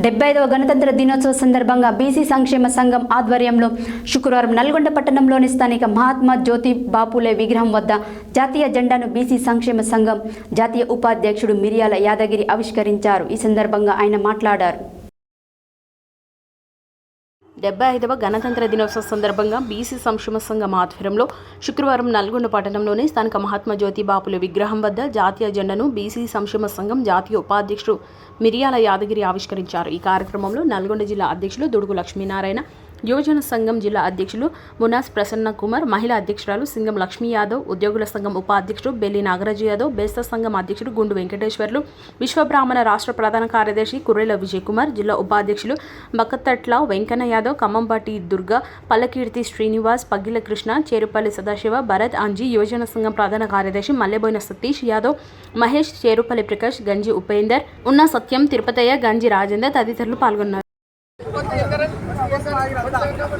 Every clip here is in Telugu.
డెబ్బై ఐదవ గణతంత్ర దినోత్సవ సందర్భంగా బీసీ సంక్షేమ సంఘం ఆధ్వర్యంలో శుక్రవారం నల్గొండ పట్టణంలోని స్థానిక మహాత్మా జ్యోతి బాపులే విగ్రహం వద్ద జాతీయ జెండాను బీసీ సంక్షేమ సంఘం జాతీయ ఉపాధ్యక్షుడు మిరియాల యాదగిరి ఆవిష్కరించారు. ఈ సందర్భంగా ఆయన మాట్లాడారు. డెబ్బై ఐదవ గణతంత్ర దినోత్సవ సందర్భంగా బీసీ సంక్షేమ సంఘం ఆధ్వర్యంలో శుక్రవారం నల్గొండ పట్టణంలోని స్థానిక మహాత్మా జ్యోతి బాపుల విగ్రహం వద్ద జాతీయ జెండాను బీసీ సంక్షేమ సంఘం జాతీయ ఉపాధ్యక్షుడు మిరియాల యాదగిరి ఆవిష్కరించారు. ఈ కార్యక్రమంలో నల్గొండ జిల్లా అధ్యక్షులు దుడుగు లక్ష్మీనారాయణ యువజన సంఘం జిల్లా అధ్యక్షులు మునాస్ ప్రసన్న కుమార్ మహిళా అధ్యక్షురాలు సింగం లక్ష్మీ యాదవ్ ఉద్యోగుల సంఘం ఉపాధ్యక్షుడు బెల్లి నాగరాజు యాదవ్ బేస్త సంఘం అధ్యక్షుడు గుండు వెంకటేశ్వర్లు విశ్వబ్రాహ్మణ రాష్ట్ర ప్రధాన కార్యదర్శి కుర్రెల విజయ్ కుమార్ జిల్లా ఉపాధ్యక్షులు బక్కతట్ల వెంకన్న యాదవ్ ఖమ్మంపాటి దుర్గా పల్లకీర్తి శ్రీనివాస్ పగిల కృష్ణ చేరుపల్లి సదాశివ భరత్ అంజీ యువజన సంఘం ప్రధాన కార్యదర్శి మల్లెబోయిన సతీష్ యాదవ్ మహేష్ చేరుపల్లి ప్రకాష్ గంజి ఉపేందర్ ఉన్న సత్యం తిరుపతయ్య గంజి రాజేందర్ తదితరులు పాల్గొన్నారు. Thank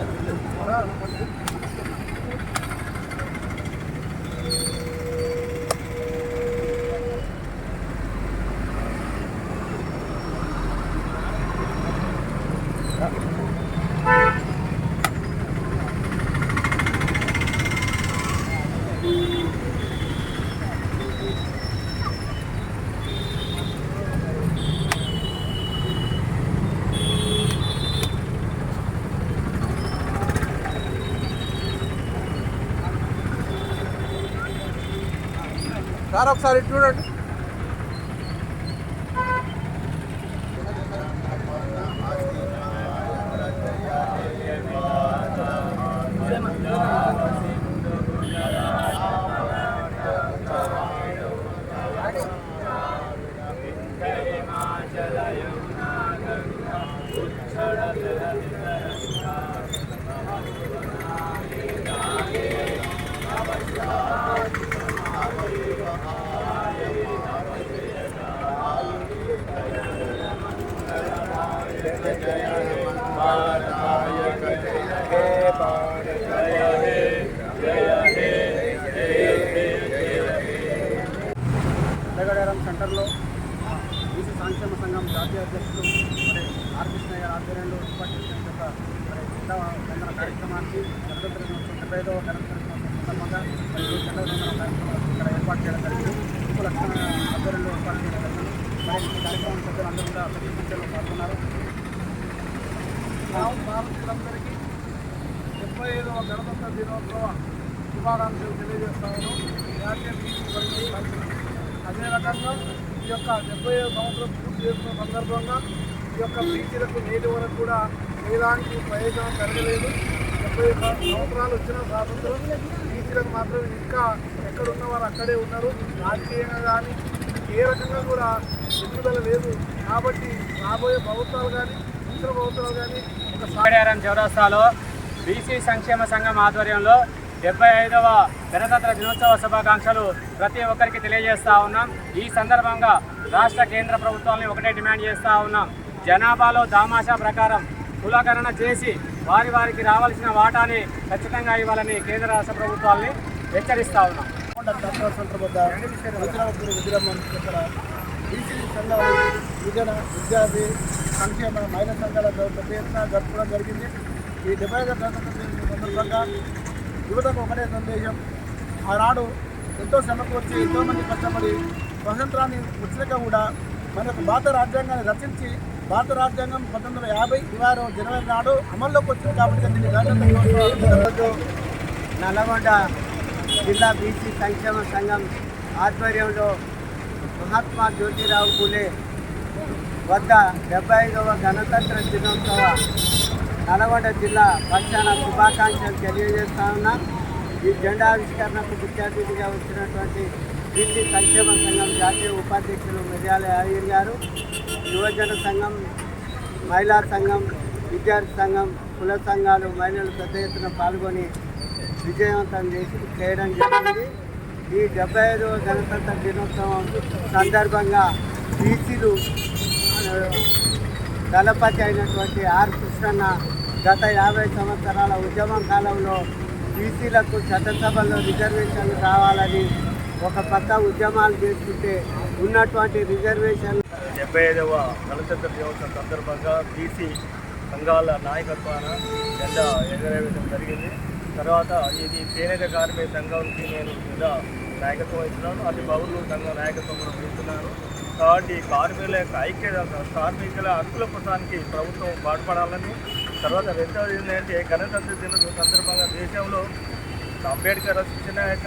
you. సార్ ఒకసారి చూడండి పెద్దగడారం సెంటర్లో బీసీ సంక్షేమ సంఘం జాతీయ అధ్యక్షులు మరి ఆర్ కృష్ణ గారి ఆధ్వర్యంలో ఏర్పాటు చేసిన యొక్క మరి జెండా వందన కార్యక్రమానికి గణతంత్ర దినోత్సవం డెబ్బై ఐదవ గణతంత్ర దినోత్సవం సందర్భంగా మరియు ఈ జెండా వందన కార్యక్రమం ఇక్కడ ఏర్పాటు చేయడం జరిగింది. ఉప్పు లక్ష్మణ ఆధ్వర్యంలో ఏర్పాటు చేయడం జరిగింది. మరి ఈ కార్యక్రమం సభ్యులు అందరూ కూడా పెద్ద సంఖ్యలో పాల్గొన్నారు భారతీయులందరికీ డెబ్బై ఐదవ గణతంత్ర దినోత్సవ శుభాకాంక్షలు తెలియజేస్తాను జాతీయ అదే రకంగా ఈ యొక్క డెబ్బై ఐదు సంవత్సరం పూర్తి చేసిన సందర్భంగా ఈ యొక్క బీసీలకు నేటి వరకు కూడా ఎలాంటి ప్రయోజనం జరగలేదు డెబ్బై సంవత్సరాలు వచ్చిన స్వాతంత్రం. బీసీలకు మాత్రం ఇంకా ఎక్కడున్న వారు అక్కడే ఉన్నారు. రాజకీయంగా కానీ ఏ రకంగా కూడా ఎదుగుదల లేదు. కాబట్టి రాబోయే ప్రభుత్వాలు కానీ ఇతర ప్రభుత్వాలు కానీ ఒక సాడారం చౌరస్తాలో బీసీ సంక్షేమ సంఘం ఆధ్వర్యంలో డెబ్బై ఐదవ గణతంత్ర దినోత్సవ శుభాకాంక్షలు ప్రతి ఒక్కరికి తెలియజేస్తా ఉన్నాం. ఈ సందర్భంగా రాష్ట్ర కేంద్ర ప్రభుత్వాలని ఒకటే డిమాండ్ చేస్తూ ఉన్నాం. జనాభాలో దామాషా ప్రకారం కులాకరణ చేసి వారి వారికి రావాల్సిన వాటాని ఖచ్చితంగా ఇవ్వాలని కేంద్ర రాష్ట్ర ప్రభుత్వాన్ని హెచ్చరిస్తా ఉన్నాం. డాక్టర్ విద్యార్థి సంక్షేమ మహిళా సంఘాల పెద్ద ఎత్తున జరుపుకోవడం జరిగింది. ఈ డెబ్బై ఐదు సందర్భంగా యువతకు ఒకటే సందేశం. ఆనాడు ఎంతో శ్రమకు వచ్చి ఎంతోమంది కష్టపడి స్వతంత్రాన్ని వచ్చినాక కూడా మనకు భారత రాజ్యాంగాన్ని రచించి భారత రాజ్యాంగం పంతొమ్మిది వందల యాభై ఇరవై జనవరి నాడు అమల్లోకి వచ్చింది కాబట్టి దీన్ని గణతంత్ర జిల్లా బీసీ సంక్షేమ సంఘం ఆధ్వర్యంలో మహాత్మా జ్యోతిరావు పూలే వద్ద డెబ్బై ఐదవ గణతంత్ర దినోత్సవ నల్గొండ జిల్లా పక్షాన శుభాకాంక్షలు తెలియజేస్తా ఉన్నా. ఈ జెండావిష్కరణకు ముఖ్య అతిథిగా వచ్చినటువంటి బీసీ సంక్షేమ సంఘం జాతీయ ఉపాధ్యక్షులు మిర్యాల యాదగిరి గారు యువజన సంఘం మహిళా సంఘం విద్యార్థి సంఘం కుల సంఘాలు మహిళలు పెద్ద ఎత్తున పాల్గొని విజయవంతం చేసి చేయడం జరిగింది. ఈ డెబ్బై ఐదవ గణతంత్ర దినోత్సవం సందర్భంగా బీసీలు దళపతి అయినటువంటి ఆర్ కృష్ణన్న గత యాభై సంవత్సరాల ఉద్యమం కాలంలో బీసీలకు చట్టసభలో రిజర్వేషన్ రావాలని ఒక పక్క ఉద్యమాలు చేస్తుంటే ఉన్నటువంటి రిజర్వేషన్ డెబ్బై ఐదవ గణతంత్ర దినోత్సవం సందర్భంగా బీసీ సంఘాల నాయకత్వాన జెండా ఎగరవేయడం జరిగింది. తర్వాత ఇది చేనేత కార్మిక సంఘానికి నేను జెండా నాయకత్వం వహిస్తున్నాను అది పౌరులు సంఘం నాయకత్వం కూడా వహిస్తున్నాను కాబట్టి కార్మికుల యొక్క ఐక్యత కార్మికుల హక్కుల కోసానికి ప్రభుత్వం పాటుపడాలని తర్వాత రెండవది ఏంటంటే గణతంత్ర దినోత్సవం సందర్భంగా దేశంలో అంబేద్కర్ రచించిన యొక్క